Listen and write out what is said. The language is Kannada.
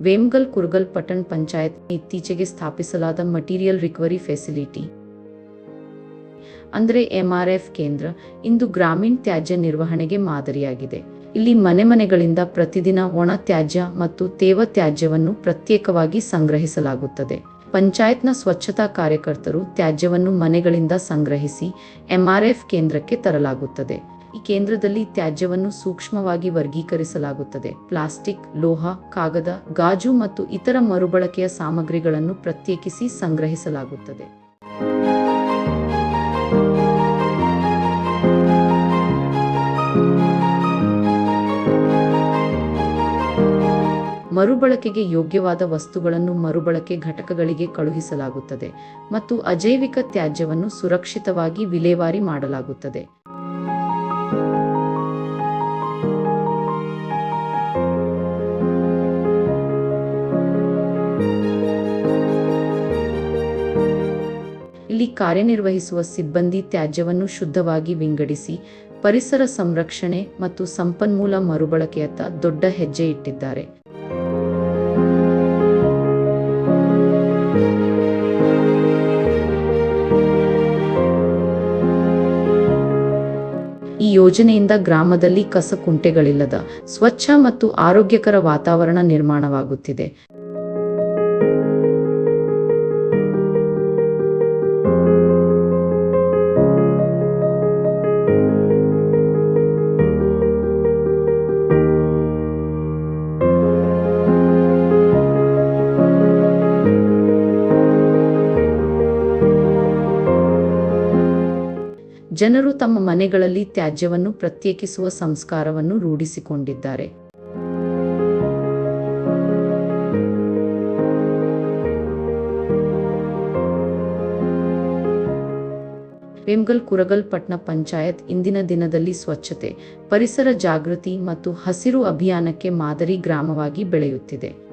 ವೇಮ್ಗಲ್ ಕುರ್ಗಲ್ ಪಟ್ಟಣ ಪಂಚಾಯತ್ ಇತ್ತೀಚೆಗೆ ಸ್ಥಾಪಿಸಲಾದ ಮಟೀರಿಯಲ್ ರಿಕವರಿ ಫೆಸಿಲಿಟಿ. ಅಂದರೆ ಎಂಆರ್ಎಫ್ ಕೇಂದ್ರ ಇಂದು ಗ್ರಾಮೀಣ ತ್ಯಾಜ್ಯ ನಿರ್ವಹಣೆಗೆ ಮಾದರಿಯಾಗಿದೆ. ಇಲ್ಲಿ ಮನೆ ಮನೆಗಳಿಂದ ಪ್ರತಿದಿನ ಒಣ ತ್ಯಾಜ್ಯ ಮತ್ತು ತೇವ ತ್ಯಾಜ್ಯವನ್ನು ಪ್ರತ್ಯೇಕವಾಗಿ ಸಂಗ್ರಹಿಸಲಾಗುತ್ತದೆ. ಪಂಚಾಯತ್ನ ಸ್ವಚ್ಛತಾ ಕಾರ್ಯಕರ್ತರು ತ್ಯಾಜ್ಯವನ್ನು ಮನೆಗಳಿಂದ ಸಂಗ್ರಹಿಸಿ ಎಂಆರ್ಎಫ್ ಕೇಂದ್ರಕ್ಕೆ ತರಲಾಗುತ್ತದೆ. ಈ ಕೇಂದ್ರದಲ್ಲಿ ತ್ಯಾಜ್ಯವನ್ನು ಸೂಕ್ಷ್ಮವಾಗಿ ವರ್ಗೀಕರಿಸಲಾಗುತ್ತದೆ. ಪ್ಲಾಸ್ಟಿಕ್, ಲೋಹ, ಕಾಗದ, ಗಾಜು ಮತ್ತು ಇತರ ಮರುಬಳಕೆಯ ಸಾಮಗ್ರಿಗಳನ್ನು ಪ್ರತ್ಯೇಕಿಸಿ ಸಂಗ್ರಹಿಸಲಾಗುತ್ತದೆ. ಮರುಬಳಕೆಗೆ ಯೋಗ್ಯವಾದ ವಸ್ತುಗಳನ್ನು ಮರುಬಳಕೆ ಘಟಕಗಳಿಗೆ ಕಳುಹಿಸಲಾಗುತ್ತದೆ ಮತ್ತು ಅಜೈವಿಕ ತ್ಯಾಜ್ಯವನ್ನು ಸುರಕ್ಷಿತವಾಗಿ ವಿಲೇವಾರಿ ಮಾಡಲಾಗುತ್ತದೆ. ಇಲ್ಲಿ ಕಾರ್ಯನಿರ್ವಹಿಸುವ ಸಿಬ್ಬಂದಿ ತ್ಯಾಜ್ಯವನ್ನು ಶುದ್ಧವಾಗಿ ವಿಂಗಡಿಸಿ ಪರಿಸರ ಸಂರಕ್ಷಣೆ ಮತ್ತು ಸಂಪನ್ಮೂಲ ಮರುಬಳಕೆಯತ್ತ ದೊಡ್ಡ ಹೆಜ್ಜೆ ಇಟ್ಟಿದ್ದಾರೆ. ಯೋಜನೆಯಿಂದ ಗ್ರಾಮದಲ್ಲಿ ಕಸ ಕುಂಟೆಗಳಿಲ್ಲದ ಸ್ವಚ್ಛ ಮತ್ತು ಆರೋಗ್ಯಕರ ವಾತಾವರಣ ನಿರ್ಮಾಣವಾಗುತ್ತಿದೆ. ಜನರು ತಮ್ಮ ಮನೆಗಳಲ್ಲಿ ತ್ಯಾಜ್ಯವನ್ನು ಪ್ರತ್ಯೇಕಿಸುವ ಸಂಸ್ಕಾರವನ್ನು ರೂಢಿಸಿಕೊಂಡಿದ್ದಾರೆ. ವೇಮ್ಗಲ್ ಕುರಗಲ್ ಪಟ್ನ ಪಂಚಾಯತ್ ಇಂದಿನ ದಿನದಲ್ಲಿ ಸ್ವಚ್ಛತೆ, ಪರಿಸರ ಜಾಗೃತಿ ಮತ್ತು ಹಸಿರು ಅಭಿಯಾನಕ್ಕೆ ಮಾದರಿ ಗ್ರಾಮವಾಗಿ ಬೆಳೆಯುತ್ತಿದೆ.